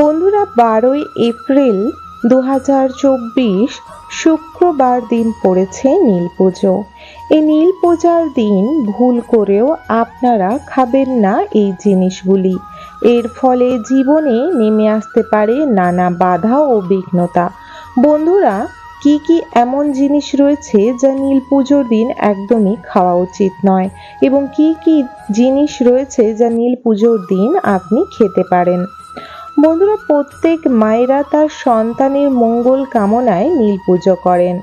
বন্ধুরা, বারোই এপ্রিল দু হাজার চব্বিশ শুক্রবার দিন পড়েছে নীল পুজো। এই নীল পূজার দিন ভুল করেও আপনারা খাবেন না এই জিনিসগুলি। এর ফলে জীবনে নেমে আসতে পারে নানা বাধা ও বিঘ্নতা। বন্ধুরা, কি কি এমন জিনিস রয়েছে যা নীল পুজোর দিন একদমই খাওয়া উচিত নয়? এবং কি কি জিনিস রয়েছে যা নীল পুজোর দিন আপনি খেতে পারেন? বন্ধুরা, প্রত্যেক মায়েরা তার সন্তানের মঙ্গল কামনায় নীল পুজো করেন।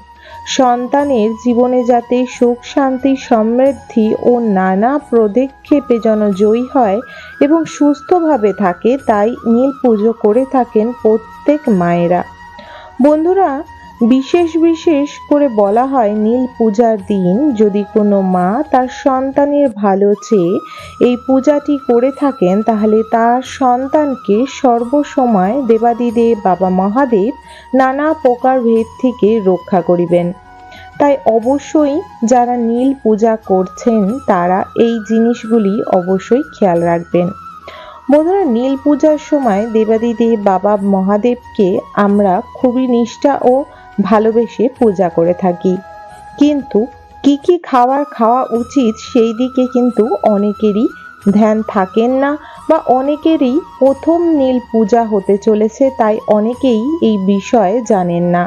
সন্তানের জীবনে যাতে সুখ, শান্তি, সমৃদ্ধি ও নানা পদক্ষেপে যেন জয়ী হয় এবং সুস্থভাবে থাকে, তাই নীল পুজো করে থাকেন প্রত্যেক মায়েরা। বন্ধুরা বিশেষ বিশেষ করে বলা হয় নীল পূজার দিন যদি কোনো মা তার সন্তানের ভালো চেয়ে এই পূজাটি করে থাকেন, তাহলে তার সন্তানকে সর্বসময় দেবাদিদেব, বাবা মহাদেব নানা প্রকার ভেদ থেকে রক্ষা করিবেন। তাই অবশ্যই যারা নীল পূজা করছেন, তারা এই জিনিসগুলি অবশ্যই খেয়াল রাখবেন। বন্ধুরা, নীল পূজার সময় দেবাদিদেব বাবা মহাদেবকে আমরা খুবই নিষ্ঠা ও ভালোবেসে পূজা করে থাকি। কিন্তু কি কি খাবার খাওয়া উচিত সেই দিকে কিন্তু অনেকেরই ধ্যান থাকেন না বা অনেকেরই প্রথম নীল পূজা হতে চলেছে তাই অনেকেই এই বিষয়ে জানেন না।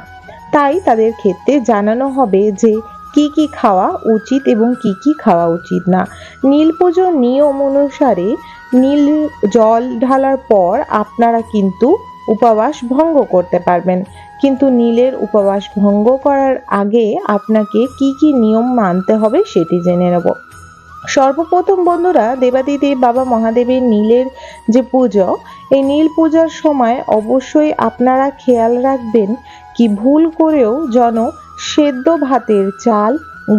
তাই তাদের ক্ষেত্রে জানানো হবে যে কি কি খাওয়া উচিত এবং কি কি খাওয়া উচিত না। নীল পুজোর নিয়ম অনুসারে নীল জল ঢালার পর আপনারা কিন্তু উপবাস ভঙ্গ করতে পারবেন। কিন্তু নীলের উপবাস ভঙ্গ করার আগে আপনাকে কি কি নিয়ম মানতে হবে সেটি জেনে নেব। সর্বপ্রথম বন্ধুরা, দেবাদিদেব বাবা মহাদেবের নীলের যে পুজো, এই নীল পূজার সময় অবশ্যই আপনারা খেয়াল রাখবেন কি ভুল করেও যেন সেদ্ধ ভাতের চাল,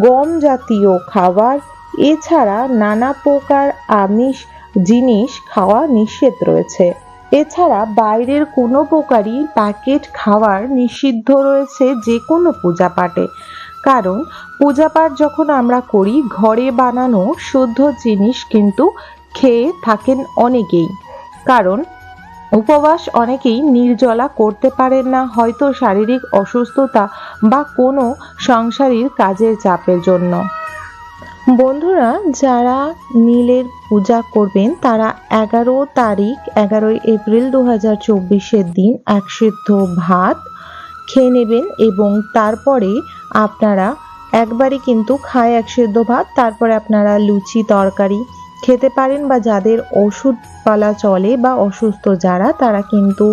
গম জাতীয় খাবার, এছাড়া নানা প্রকার আমিষ জিনিস খাওয়া নিষেধ রয়েছে। এছাড়া বাইরের কোনো প্রকারই প্যাকেট খাওয়ার নিষিদ্ধ রয়েছে যে কোনো পূজা পাঠে কারণ পূজা পাঠ যখন আমরা করি, ঘরে বানানো শুদ্ধ জিনিস কিন্তু খেয়ে থাকেন অনেকেই। কারণ উপবাস অনেকেই নির্জলা করতে পারেন না, হয়তো শারীরিক অসুস্থতা বা কোনো সংসারীর কাজের চাপের জন্য। বন্ধুরা, যারা নীলের পূজা করবেন, তারা এগারো তারিখ, এগারোই এপ্রিল দু হাজার চব্বিশের দিন এক সিদ্ধ ভাত খেয়ে নেবেন এবং তারপরে আপনারা একবারই কিন্তু খায় এক সিদ্ধ ভাত, তারপরে আপনারা লুচি, তরকারি খেতে পারেন বা যাদের ওষুধ পালা চলে বা অসুস্থ যারা, তারা কিন্তু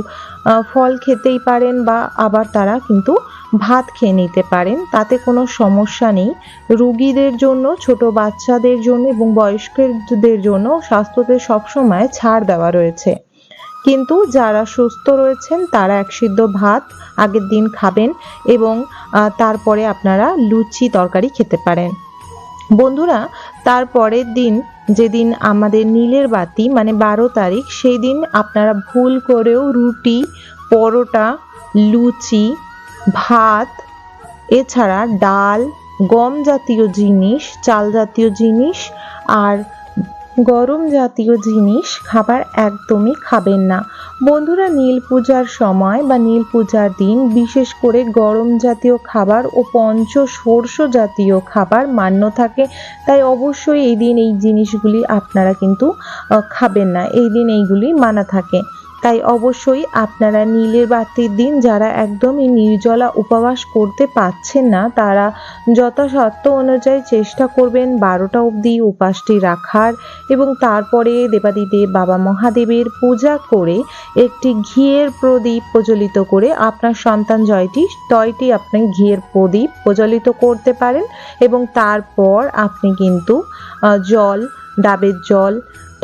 ফল খেতেই পারেন বা আবার তারা কিন্তু ভাত খেয়ে নিতে পারেন। তাতে কোনো সমস্যা নেই। রুগীদের জন্য, ছোট বাচ্চাদের জন্য এবং বয়স্কদের জন্য স্বাস্থ্যতে সবসময় ছাড় দেওয়া রয়েছে। কিন্তু যারা সুস্থ রয়েছেন, তারা এক সিদ্ধ ভাত আগের দিন খাবেন এবং তারপরে আপনারা লুচি তরকারি খেতে পারেন। বন্ধুরা তার পরের দিন যেদিন আমাদের নীলের বাতি মানে বারো তারিখ সেই দিন আপনারা ভুল করেও রুটি, পরোটা, লুচি, ভাত, এছাড়া ডাল, গম জাতীয় জিনিস, চাল জাতীয় জিনিস, আর গরম জাতীয় জিনিস খাবার একদমই খাবেন না। বন্ধুরা, নীল পূজার সময় বা নীল পূজার দিন বিশেষ করে গরম জাতীয় খাবার ও পঞ্চ সর্ষ জাতীয় খাবার মান্য থাকে। তাই অবশ্যই এই দিন এই জিনিসগুলি আপনারা কিন্তু খাবেন না। এই দিন এইগুলি মানা থাকে। তাই অবশ্যই আপনারা নীলের বাতির দিন যারা একদমই নির্জলা উপবাস করতে পাচ্ছেন না, তারা যথাসাধ্য অনুযায়ী চেষ্টা করবেন বারোটা অবধি উপাসটি রাখার এবং তারপরে দেবাদিদেব, বাবা মহাদেবের পূজা করে একটি ঘিয়ের প্রদীপ প্রজ্বলিত করে আপনার সন্তান জয়টি, তয়টি আপনি ঘিয়ের প্রদীপ প্রজ্বলিত করতে পারেন এবং তারপর আপনি কিন্তু জল, ডাবের জল,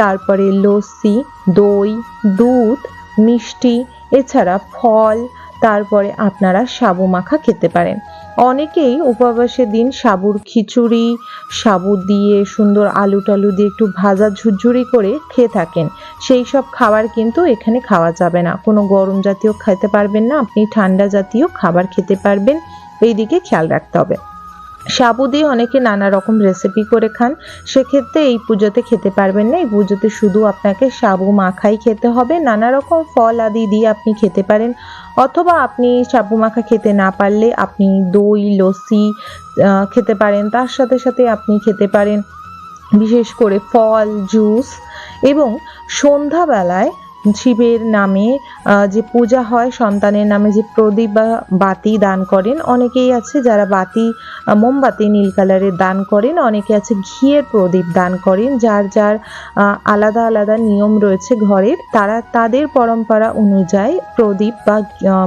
তারপরে লস্যি, দই, দুধ মিষ্টি, এছাড়া ফল, তারপরে আপনারা সাবু মাখা খেতে পারেন। অনেকেই উপবাসের দিন সাবুর খিচুড়ি, সাবু দিয়ে সুন্দর আলু টালু দিয়ে একটু ভাজা ঝুরঝুরি করে খেয়ে থাকেন। সেই সব খাবার কিন্তু এখানে খাওয়া যাবে না। কোনো গরম জাতীয় খেতে পারবেন না, আপনি ঠান্ডা জাতীয় খাবার খেতে পারবেন। এই দিকে খেয়াল রাখতে হবে। সাবু দিয়ে অনেকে নানা রকম রেসিপি করে খান। সেক্ষেত্রে এই পুজোতে খেতে পারবেন না। এই পুজোতে শুধু আপনাকে সাবু মাখাই খেতে হবে। নানা রকম ফল আদি দিয়ে আপনি খেতে পারেন। অথবা আপনি সাবু মাখা খেতে না পারলে আপনি দই, লস্যি খেতে পারেন। তার সাথে সাথে আপনি খেতে পারেন বিশেষ করে ফল, জুস এবং সন্ধ্যাবেলায় শিবের নামে যে পূজা হয়, সন্তানের নামে যে প্রদীপ বা বাতি দান করেন, অনেকেই আছে যারা বাতি মোমবাতি নীল কালারের দান করেন, অনেকে আছে ঘিয়ের প্রদীপ দান করেন, যার যার আলাদা আলাদা নিয়ম রয়েছে ঘরের, তারা তাদের পরম্পরা অনুযায়ী প্রদীপ বা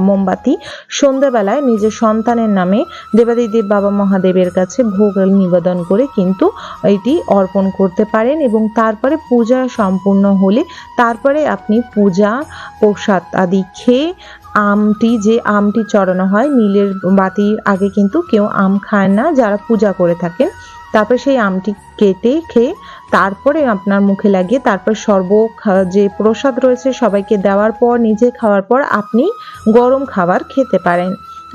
মোমবাতি সন্ধ্যাবেলায় নিজের সন্তানের নামে দেবাদিদেব বাবা মহাদেবের কাছে ভোগ নিবেদন করে কিন্তু এটি অর্পণ করতে পারেন এবং তারপরে পূজা সম্পূর্ণ হলে তারপরে আপনি পূজা, প্রসাদ আদি খেয়ে আমটি যে আমটি চড়ানো হয় নীলের বাতির আগে কিন্তু কেউ আম খায় না যারা পূজা করে থাকেন। তারপর সেই আমটি কেটে খেয়ে তারপরে আপনার মুখে লাগিয়ে তারপর সর্ব যে প্রসাদ রয়েছে সবাইকে দেওয়ার পর, নিজে খাওয়ার পর আপনি গরম খাবার খেতে পারেন।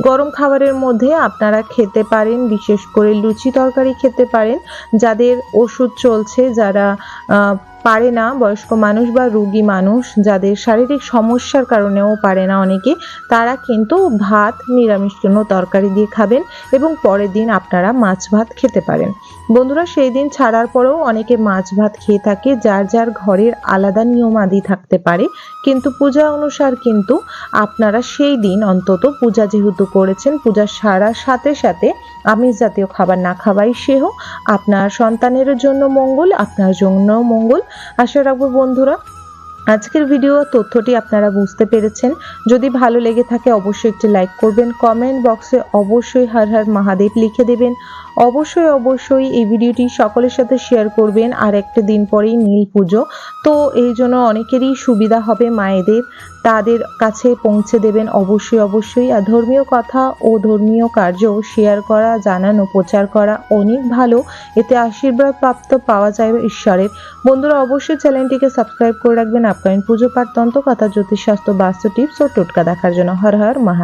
গরম খাবারের মধ্যে আপনারা খেতে পারেন, বিশেষ করে লুচি তরকারি খেতে পারেন। যাদের ওষুধ চলছে, যারা পারে না বয়স্ক মানুষ বা রুগী মানুষ যাদের শারীরিক সমস্যার কারণেও পারে না অনেকে, তারা কিন্তু ভাত, নিরামিষ কোনো তরকারি দিয়ে খাবেন এবং পরের দিন আপনারা মাছ ভাত খেতে পারেন। বন্ধুরা, সেই দিন ছাড়ার পরেও অনেকে মাছ ভাত খেয়ে থাকে, যার যার ঘরের আলাদা নিয়মাদি থাকতে পারে। কিন্তু পূজা অনুসার কিন্তু আপনারা সেই দিন অন্তত পূজা যেহেতু করেছেন, পূজা সারার সাথে সাথে আমিষ জাতীয় খাবার না খাওয়াই সেহ, আপনার সন্তানের জন্য মঙ্গল, আপনার জন্য মঙ্গল আশা রাখব বন্ধুরা, আজকের ভিডিও তথ্যটি আপনারা বুঝতে পেরেছেন। যদি ভালো লেগে থাকে, অবশ্যই একটি লাইক করবেন। কমেন্ট বক্সে অবশ্যই হার হার মহাদেব লিখে দেবেন। অবশ্যই অবশ্যই এই ভিডিওটি সকলের সাথে শেয়ার করবেন। আর একটা দিন পরেই নীল পুজো। তো এই জন্য অনেকেরই সুবিধা হবে মায়েদের। তাদের কাছে পৌঁছে দেবেন অবশ্যই অবশ্যই। আর ধর্মীয় কথা ও ধর্মীয় কার্য শেয়ার করা, জানানো, প্রচার করা অনেক ভালো। এতে আশীর্বাদ প্রাপ্ত পাওয়া যায় ঈশ্বরের। বন্ধুরা, অবশ্যই চ্যানেলটিকে সাবস্ক্রাইব করে রাখবেন। আপকামিং পুজো পাঠ তন্ত্র কথা, জ্যোতিষশাস্ত্র, বাস্তু টিপস ও টোটকা দেখার জন্য। হর হর, মহাদেব।